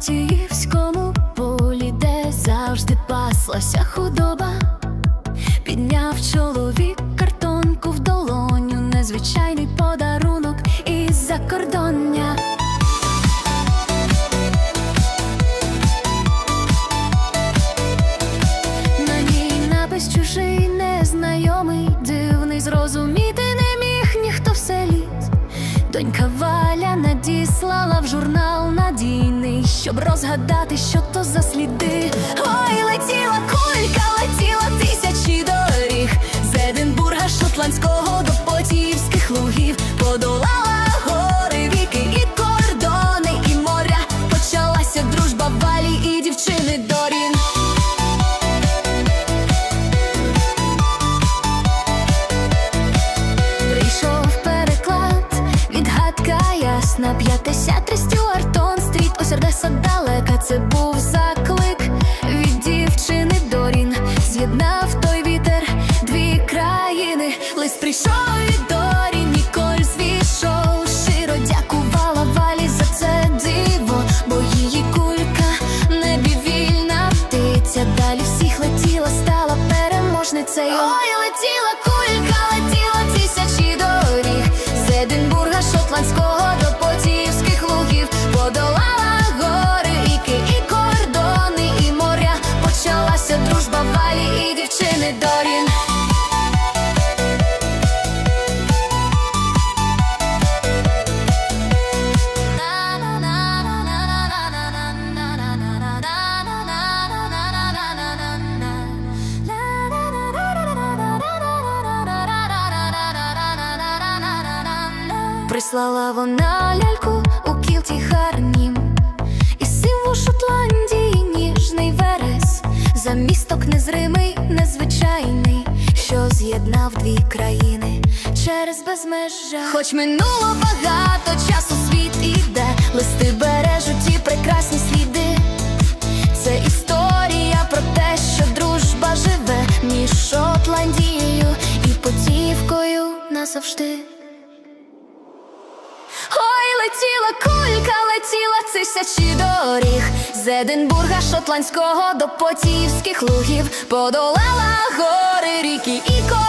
зеленому полі, де завжди паслася худоба. Підняв чоловік картонку в долоню, незвичайний подарунок із закордоння. На ній напис чужий, незнайомий, дивний, зрозуміти щоб розгадати, що то за сліди. Ой, летіла кулька, летіла тисячі доріг з Единбурга шотландського до потіївських лугів, подолала гори, віки і кордони, і моря. Почалася дружба Валі і дівчини Дорін. Прийшов переклад, відгадка ясна, 53 це був заклик від дівчини Дорін. З'єднав той вітер дві країни. Лист прийшов від Дорін, Ніколь звійшов. Широ дякувала Валі за це диво, бо її кулька в небі вільна птиця. Далі всіх летіла, стала переможницею. Ой, летіла кулька, летіла Дорін. Прислала вона ляльку місток незримий, незвичайний, що з'єднав дві країни через безмежжя. Хоч минуло багато часу, світ іде, листи бережуть ті прекрасні сліди. Це історія про те, що дружба живе між Шотландією і Потівкою назавжди. Летіла кулька, летіла тисячі доріг. З Единбурга шотландського до Потівських лугів, подолала гори, ріки і кордони,